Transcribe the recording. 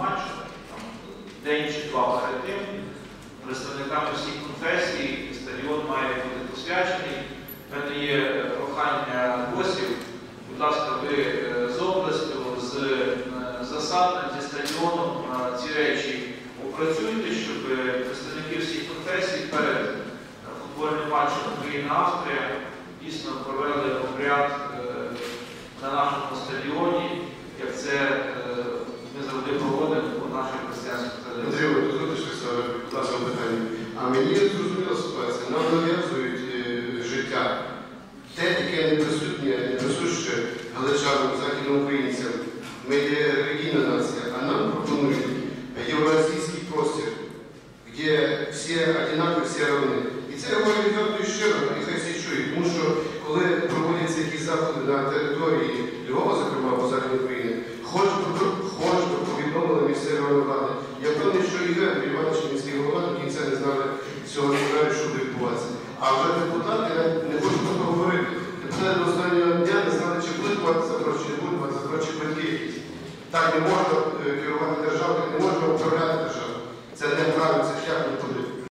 матчу, там, день чи два перед тим, представниками всіх конфесій, стадіон має бути посвячений. У мене є е, прохання гостів, будь ласка, ви е, з областю, з е, засадним, зі стадіоном ці речі опрацюйте, щоб представники всіх конфесій перед футбольним матчем Україна-Австрія дійсно провели мені зрозуміла ситуація. Нам нав'язують е, життя. Те, яке не присутнє, не присуще галичанам, західноукраїнцям. Ми є релігійна нація, а нам пропонують євразійський простір, де всі одинакові, всі равні. І це я говорю відверто і щиро, і хай всі чують. Тому що коли проводяться якісь заходи на території Львова, зокрема або Західної України, хоч би, повідомили місцевої влади. Я впевнений, що і відбуватися. А вже депутати, не хочуть про це говорити. До останнього дня не знали, чи будуть платити за гроші, не будуть платити за гроші батьки. Так не можна е, керувати